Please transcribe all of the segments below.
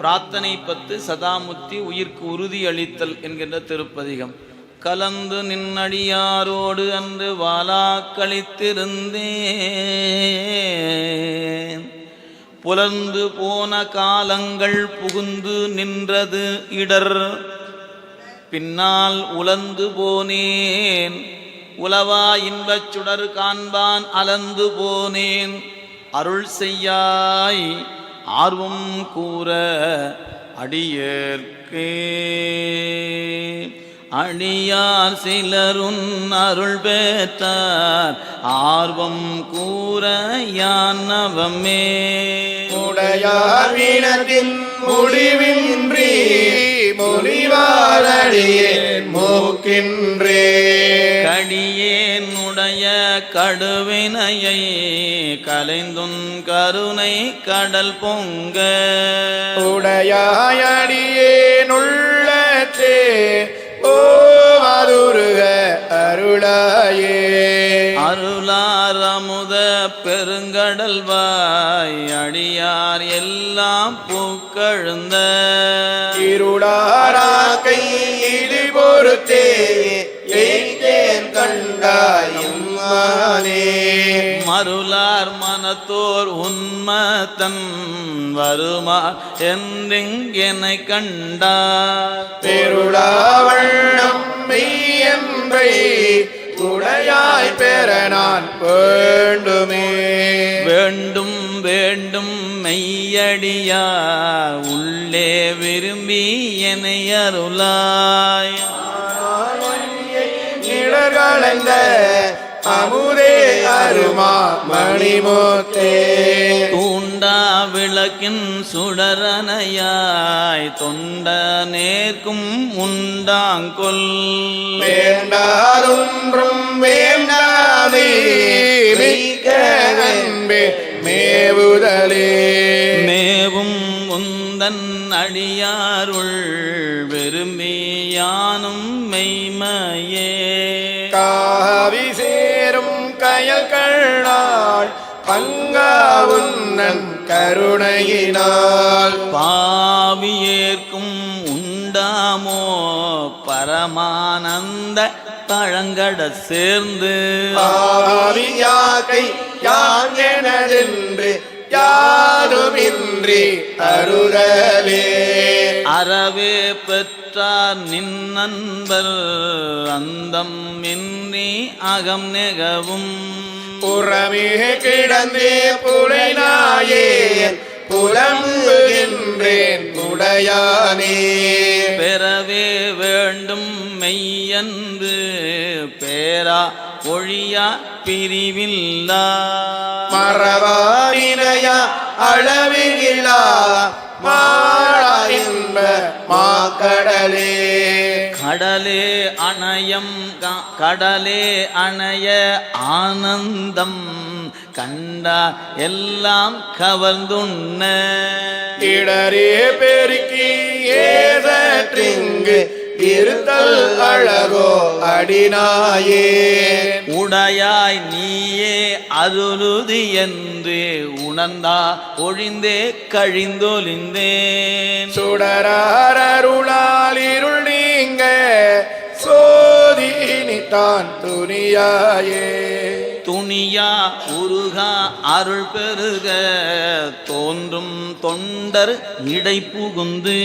பிரார்த்தனை பத்து சதாமுத்தி உயிர்க்கு உறுதி அளித்தல் என்கின்ற திருப்பதிகம். கலந்து நின்னடியாரோடு அன்று வாலா கழித்திருந்தேன் புலர்ந்து போன காலங்கள் புகுந்து நின்றது இடர். பின்னால் உலந்து போனேன். உலவா இன்பச் சுடர் காண்பான் அலந்து போனேன். அருள் செய்யாய் ஆர்வம் கூற அடியேற்கே. அணியார் சிலருன் அருள் பேத்தார் ஆர்வம் கூற யானவமே. உடையார் வீணத்தின் முடிவின்றி மொழிவாரடியே மூக்கின்றே. கடுவினையை கலைந்துன் கருணை கடல் பொங்க. உடையாயடியே நுள்ளத்தே ஓ மதுருக அருளாயே. அருளார் அமுத பெருங்கடல் வாய் அடியார் எல்லாம் பூக்கழுந்த. இருளாரா கையிடி பொறுத்தே கண்டாயும். மானே மருளார் மனத்தோர் உன்மத்தன் வருமா என்றெங்கெனை கண்டார். பெருளாவண்ணம் மெய்யன்றை உடையாய் பெற நான் வேண்டுமே. வேண்டும் வேண்டும் மெய்யடியார் உள்ளே விரும்பி என்னை அருளாய். இடர்களந்த அமுதே அருமா மணிமூத்தே தூண்டா விளக்கின் சுடரனையாய் தொண்ட நேர்க்கும் உண்டாங்கொல் வேண்டாதொன்றும் வேண்டாமே மிக்க அன்பே மேவுதலே. மேவும் உந்தன் அடியாருள் விரும்பி யானும் மெய்மையே. காவி சேரும் கயல் கண்ணாள் பங்காவுன்னன் கருணையினால். பாவியேற்கும் உண்டாமோ பரமானந்த பழங்கட சேர்ந்து. பாவியாக்கை யான் எனதென்று யாருமின்றி அருளலே அறவே பெற்றார் நின் நண்பர் அந்தம் இன்றி அகம் நெகவும். புறமே கிடந்தே புலைநாயே புலம்புகின்றேன் உடையானே. பெறவே வேண்டும் மெய்யன்று பேரா ஒழியா பிரிவில்லா. மறவாவினையா அளவிலா மாளா இன்ப மாக்கடலே கடலே. அணையம் கடலே அணைய ஆனந்தம் கண்டா எல்லாம் கவர்ந்துண்ண. இடரே பெருக்கி ஏதற்றிங்கு இருத்தல் அழகோ அடினாயே. உடையாய் நீயே அருளுதி என்று உணர்ந்தா ஒழிந்தே கழிந்தொழிந்தேன். சுடராரருளால் இருள் நீங்க சோதினித்தான் துணியாயே. துணியா உருகா அருள் பெருக தோன்றும் தொண்டர் இடை புகுந்து.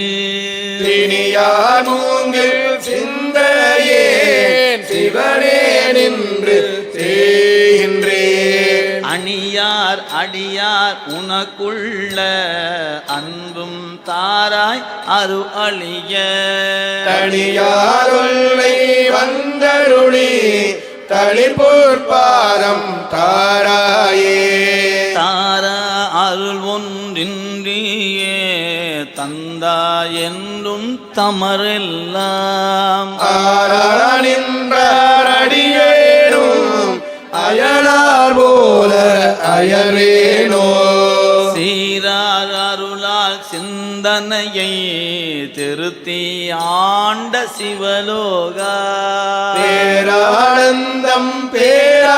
சிந்தையேன் சிவனே நின்று அணியார் அடியார் உனக்குள்ள அன்பும் தாராய் அரு அழிய. தனியாருள்ளை வந்தருளி தளிர்போர்பாரம் தாராயே. தாரா அருள் ஒன்றின்றியே தந்தா என்றும் தமரெல்லாம். ஆரானின்றடியேனும் அயலார் போல அயரேனோ சீரார் அருளால் சிந்தனையை திருத்தி ஆண்ட சிவலோகா. பேரானந்தம் பேராமை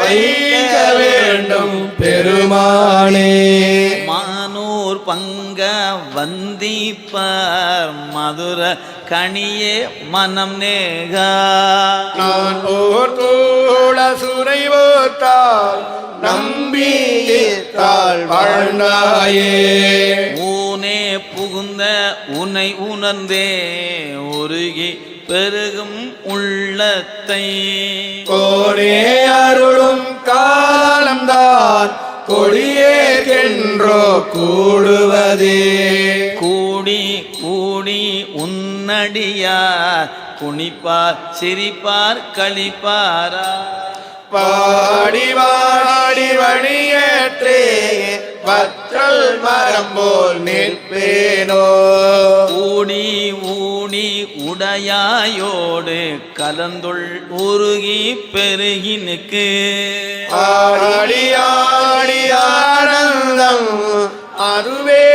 வைக்க வேண்டும் பெருமானே. மானூர் பங்க வந்திப்பார் மதுர கனியே மனம் நேகா. நான் ஓர் தோழ சுரைவோத்தால் நம்பித்தாள் வாழ்ந்தாயே. ஊனே புகுந்த உனை உணர்ந்தே உருகி பெருகும் உள்ளத்தை. கோனே அருளும் காலம்தான் கொடியேற்கென்றோ கூடுவதே. கூடி கூடி உன்னடியார் குனிப்பார் சிரிப்பார் களிப்பாரா பாடி வாடி வழியேற்றே வற்றல் மரம் போல் நிற்பேனோ. ஊடி ஊடி உடையாயோடு கலந்துள் உருகி பெருகினுக்கு. ஆடி ஆடி ஆனந்தம் அதுவே